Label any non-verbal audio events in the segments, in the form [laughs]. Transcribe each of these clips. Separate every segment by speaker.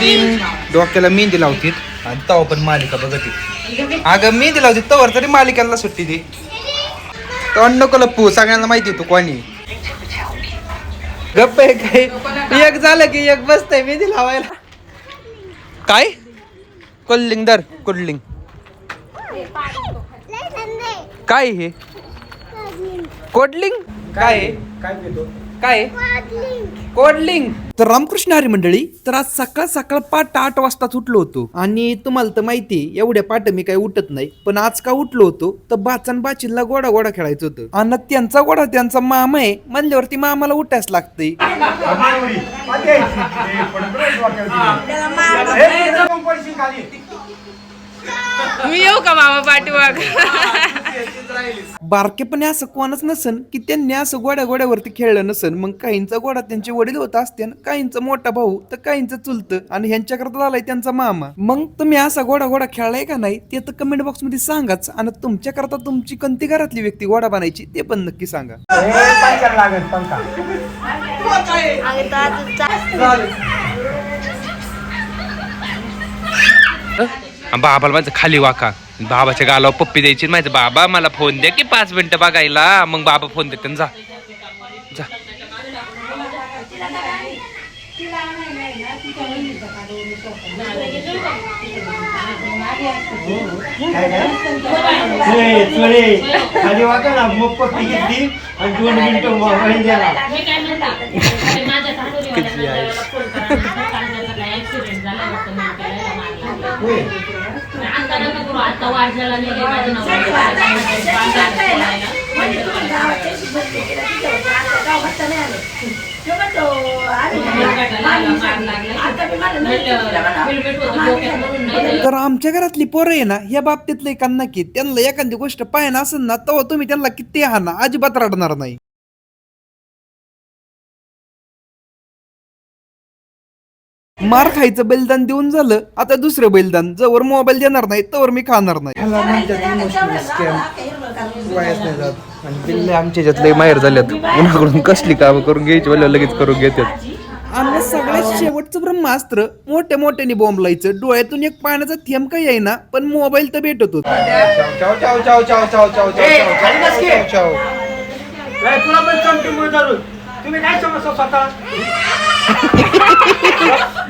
Speaker 1: दिन डोक्याला मेहंदी लावतीत. आणि तवा पण मालिका बघत अगं मेहंदी लावते तवर तरी मालिकांना सुट्टी दे. तर नको लप्पू सगळ्यांना माहिती तू कोणी. गप्प आहे काय? एक झालं की एक बसतंय मेहंदी लावायला. काय? कोल्लिंग दर कोल्लिंग काय हे? कोडलिंग? काय? आहे? काय? कोडलिंग तर रामकृष्ण हरी मंडळी तर आज सकाळ सकाळ पाठ आठ वाजताच उठलो होतो. आणि तुम्हाला तर माहिती आहे, एवढ्या पाठ मी काही उठत नाही. पण आज का उठलो होतो तर बाचन बाचीला गोडा गोडा खेळायचं होतं. आणि त्यांचा गोडा त्यांचा मामा आहे म्हणल्यावरती मामाला उठायच लागतंय.
Speaker 2: मी येऊ का मामा पाठीमाग?
Speaker 1: बारकेपणे असं कोणच नसन की त्यांनी असं गोड्या गोड्यावरती खेळलं नसन. मग काहींचा गोडा त्यांचे वडील होत असते काहींचा मोठा भाऊ तर काहींचं चुलतं आणि ह्यांच्याकरता झालाय त्यांचा मामा. मग तुम्ही असा गोडा गोडा खेळलाय का नाही ते तर कमेंट बॉक्समध्ये सांगाच आणि तुमच्याकरता तुमची कोणती घरातली व्यक्ती गोडा बनायची ते पण नक्की सांगा.
Speaker 3: बाबाला माझं खाली वाका. बाबाच्या गालावर पप्पी द्यायची माहिती बाबा मला फोन द्या की पाच मिनिटं बघायला. मग बाबा फोन देते जा. जा.
Speaker 4: चुळे खाली वाका ना मग पप्पी घेतली आणि दोन मिनिटं मोबाईल दिला
Speaker 5: मी काय म्हणते माझ्या सासूरीवाल्याला फोन करा सांगायचं काय ऍक्सिडेंट झाला वाटतं म्हणून त्याला आता नका करू आता
Speaker 1: तर आमच्या घरातली पोरं आहे ना या बाबतीतलं एकांना की त्यांना एखादी गोष्ट पाहिजे असेल ना तेव्हा तुम्ही त्यांना किती हाना अजिबात रडणार नाही. मार खायचं बलिदान देऊन झालं आता दुसरं बलिदान. जवळ मोबाईल देणार नाही तवर मी खाणार नाही. आणि आमच्या ह्याच्यात लय माहेर झाल्यात. उन्हाकडून कसली कामं करून घ्यायची मला लगेच करून घेतात आणि सगळ्यात शेवटचं ब्रह्मास्त्र मोठ्या मोठ्याने बोंबलायचं डोळ्यातून एक पाण्याचा थेंब काही आहे ना पण मोबाईल तर भेटत होता.
Speaker 4: काय तुला पण धरून. तुम्ही काय समजता स्वतः? [laughs]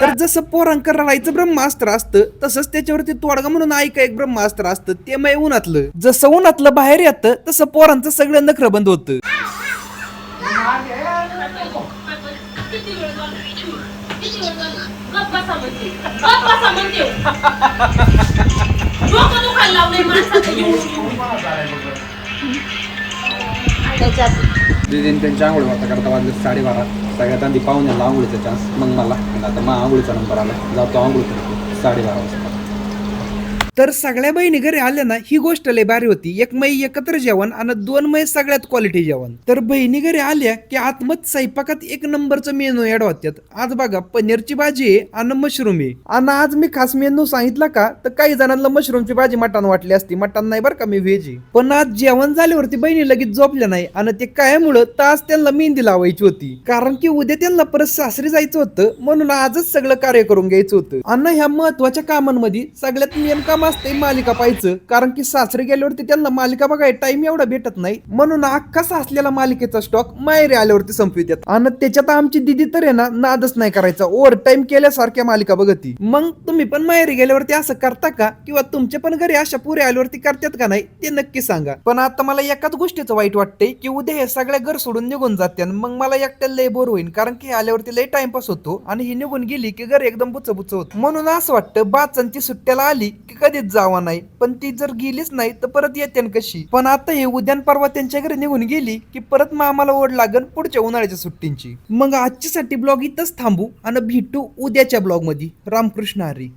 Speaker 1: तर जसं पोरांकर रडायचं ब्रह्मास्त्र असतं तसंच त्याच्यावरती तोडगा म्हणून ऐका एक ब्रह्मास्त्र असतं ते मग उन्हातलं जसं उन्हातलं बाहेर येतं तसं पोरांचं सगळं नखरं बंद होतं.
Speaker 5: गप्प बसा
Speaker 1: त्यांची आंघोळ वाटा करता वाजले साडेबारा सगळ्यात आधी पाहुण्याला आंघोळीचा चान्स मग मला आणि आता मग आंघोळीचा नंबर आला जातो आंघोळ करतो साडेबारा वाजता तर सगळ्या बहिणी घरी आल्या ना ही गोष्ट लय भारी होती. एक मै एकत्र जेवण आणि दोन मै सगळ्यात क्वालिटी जेवण. तर बहिणी घरी आल्या की आतमत स्वयंपाकात एक नंबरचं मेनू ऍड होत्यात. आज बघा पनीरची भाजी आहे आणि मशरूम आहे. आणि आज मी खास मेनू सांगितला का तर काही जणांना मशरूमची भाजी मटण वाटली असती. मटण नाही बरं का मी व्हेज पण आज जेवण झाल्यावरती बहिणी लगेच झोपल्या नाही आणि ते कायमुळं तर आज त्यांना मेहंदी लावायची होती. कारण की उद्या त्यांना परत सासरी जायचं होतं म्हणून आजच सगळं कार्य करून घ्यायचं होतं. आणि ह्या महत्त्वाच्या कामांमध्ये सगळ्यात मेन काम असते मालिका पाहायचं. कारण की सासरे गेल्यावरती त्यांना मालिका बघाय टाइम एवढा भेटत नाही. म्हणून अख्खा सासलेला मालिकेचा स्टॉक माहेरी आल्यावरती संपवितात आणि त्याच्यात आमची दिदी तर आहे ना नादच नाही करायचा. ओव्हर टाइम केल्यासारख्या मालिका बघती. मग तुम्ही पण माहेरी गेल्यावरती असं करता का? किंवा तुमच्या पण घरी अशा पुरे आल्यावरती करतात का नाही ते नक्की सांगा. पण आता मला एकाच गोष्टीचं वाईट वाटतंय की उद्या हे सगळ्या घर सोडून निघून जाते मग मला एकट्याला लय बोर होईल कारण की आल्यावरती लय टाइमपास होतो आणि ही निघून गेली की घर एकदम बुच बुच होत. म्हणून असं वाटतं बाचांची सुट्ट्याला आली की कधीच जावा नाही. पण ती जर गेलीच नाही तर परत येते कशी? पण आता हे उद्यान परवा त्यांच्या घरी निघून गेली की परत मग आम्हाला ओढ लागन पुढच्या उन्हाळ्याच्या सुट्टींची. मग आजच्यासाठी ब्लॉग इथंच थांबू आणि भेटू उद्याच्या ब्लॉगमध्ये रामकृष्ण हरी.